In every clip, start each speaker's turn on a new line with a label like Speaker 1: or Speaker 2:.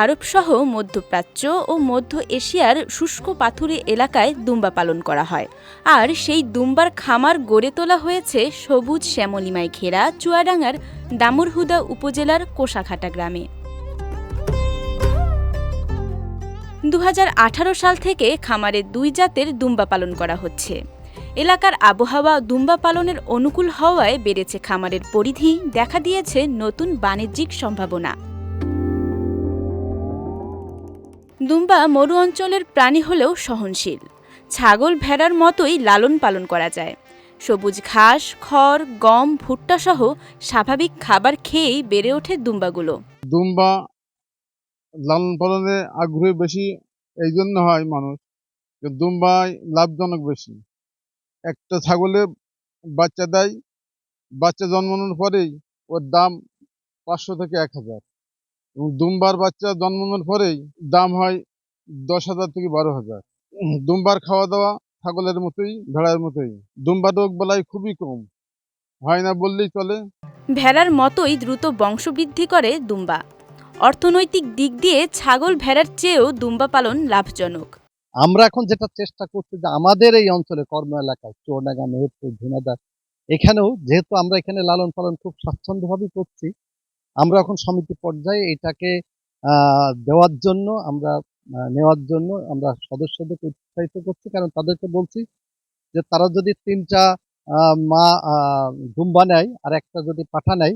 Speaker 1: আরবসহ মধ্যপ্রাচ্য ও মধ্য এশিয়ার শুষ্ক পাথুরে এলাকায় দুম্বা পালন করা হয়। আর সেই দুম্বার খামার গড়ে তোলা হয়েছে সবুজ শ্যামলিমায় ঘেরা চুয়াডাঙ্গার দামুরহুদা উপজেলার কোষাঘাটা গ্রামে। দু হাজার আঠারো সাল থেকে খামারে দুই জাতের দুম্বা পালন করা হচ্ছে। এলাকার আবহাওয়া দুম্বা পালনের অনুকূল হওয়ায় বেড়েছে খামারের পরিধি, দেখা দিয়েছে নতুন বাণিজ্যিক সম্ভাবনা। দুম্বা মরু অঞ্চলের প্রাণী হলেও সহনশীল। ছাগল ভেড়ার মতোই লালন পালন করা যায়। সবুজ ঘাস, খড়, গম, ভুট্টা সহ স্বাভাবিক খাবার খেয়েই বেড়ে ওঠে দুম্বাগুলো।
Speaker 2: দুম্বা লালন পালনে আগ্রহী বেশি এই জন্য হয় মানুষ দুম্বায় লাভজনক বেশি। একটা ছাগলে বাচ্চা দেয়, বাচ্চা জন্মানোর পরেই ওর দাম পাঁচশো থেকে এক হাজার। এবং দুম্বার বাচ্চা জন্মানোর পরেই দাম হয় দশ হাজার থেকে বারো হাজার। দুম্বার খাওয়া দাওয়া ছাগলের মতোই ভেড়ার মতোই। দুম্বার রোগ বেলায় খুবই কম। হয় না বললেই চলে।
Speaker 1: ভেড়ার মতোই দ্রুত বংশবৃদ্ধি করে দুম্বা। অর্থনৈতিক দিক দিয়ে ছাগল ভেড়ার চেয়েও দুম্বা পালন লাভজনক।
Speaker 3: আমরা এখন যেটা চেষ্টা করছি যে আমাদের এই অঞ্চলে কর্ম এলাকায় চুয়াডাঙ্গা মেহেরপুর ঝিনাদার এখানেও যেহেতু আমরা এখানে লালন পালন খুব স্বাচ্ছন্দ্যভাবেই করছি আমরা এখন সমিতি পর্যায়ে এটাকে দেওয়ার জন্য, আমরা নেওয়ার জন্য আমরা সদস্যদেরকে উৎসাহিত করছি। কারণ তাদেরকে বলছি যে তারা যদি তিনটা মা দুম্বা নেয় আর একটা যদি পাঠা নেয়,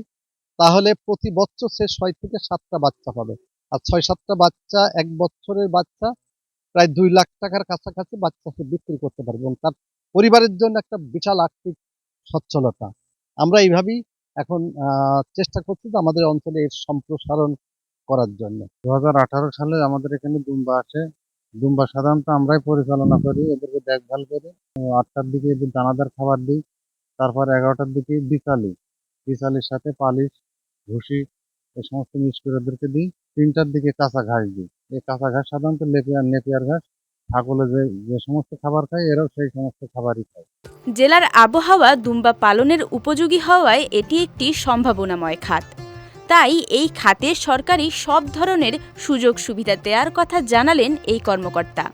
Speaker 3: তাহলে প্রতি বছর সে ছয় থেকে সাতটা বাচ্চা পাবে। আর ছয় সাতটা বাচ্চা, এক বছরের বাচ্চা, প্রায় দুই লাখ টাকার কাছাকাছি বাচ্চা সে বিক্রি করতে পারবে। এবং তার পরিবারের জন্য একটা বিশাল আর্থিক সচ্ছলতা। আমরা এইভাবেই এখন চেষ্টা করছি যে আমাদের অঞ্চলে এর সম্প্রসারণ করার জন্য।
Speaker 2: দু হাজার আঠারো সালে আমাদের এখানে দুম্বা আসে। দুম্বা সাধারণত আমরাই পরিচালনা করি, এদেরকে দেখভাল করি। আটটার দিকে এদের দানাদার খাবার দিই, তারপর এগারোটার দিকে বিকালি। বিকালির সাথে পালিশ, ভুসি, এ সমস্ত মিক্স করে ওদেরকে দিই। তিনটার দিকে কাঁচা ঘাস দিই। এই কাঁচা ঘাস সাধারণত নেপিয়ার নেপিয়ার ঘাস। ছাগলে যে যে সমস্ত খাবার খায় এরাও সেই সমস্ত খাবারই খায়।
Speaker 1: জেলার আবহাওয়া দুম্বা পালনের উপযোগী হওয়ায় এটি একটি সম্ভাবনাময় খাত। তাই এই খাতে সরকারি সব ধরনের সুযোগ সুবিধা দেওয়ার কথা জানালেন এই কর্মকর্তা।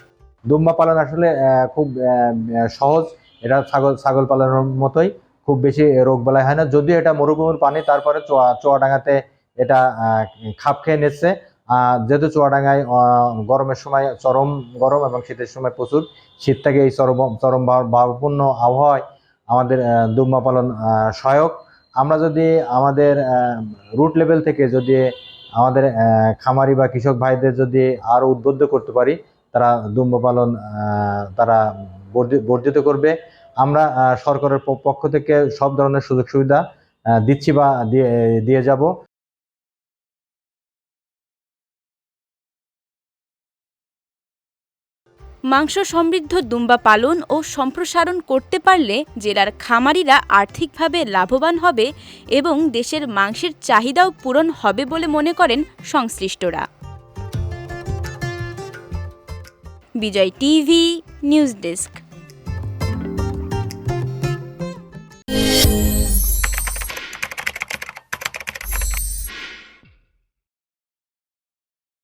Speaker 4: দুম্বা পালন আসলে খুব সহজ। এটা ছাগল ছাগল পালনের মতোই খুব বেশি রোগ বালাই হয় না। যদিও এটা মরুভূমির পানি তারপরে চোয়া চুয়াডাঙ্গাতে এটা খাপ খেয়ে নিচ্ছে। যেহেতু চুয়াডাঙ্গায় গরমের সময় চরম গরম এবং শীতের সময় প্রচুর, শীত থেকে এই চরম চরম ভাব- ভাবপূর্ণ আবহাওয়ায় আমাদের দুম্বা পালন সহায়ক। আমরা যদি আমাদের রুট লেভেল থেকে যদি আমাদের খামারি বা কৃষক ভাইদের যদি আরও উদ্বুদ্ধ করতে পারি, তারা দুম্ব পালন তারা বর্জিত করবে। আমরা সরকারের পক্ষ থেকে সব ধরনের সুযোগ সুবিধা দিচ্ছি বা দিয়ে দিয়ে যাব।
Speaker 1: মাংস সমৃদ্ধ দুম্বা পালন ও সম্প্রসারণ করতে পারলে জেলার খামারিরা আর্থিকভাবে লাভবান হবে এবং দেশের মাংসের চাহিদাও পূরণ হবে বলে মনে করেন সংশ্লিষ্টরা। Bijoy TV, news desk.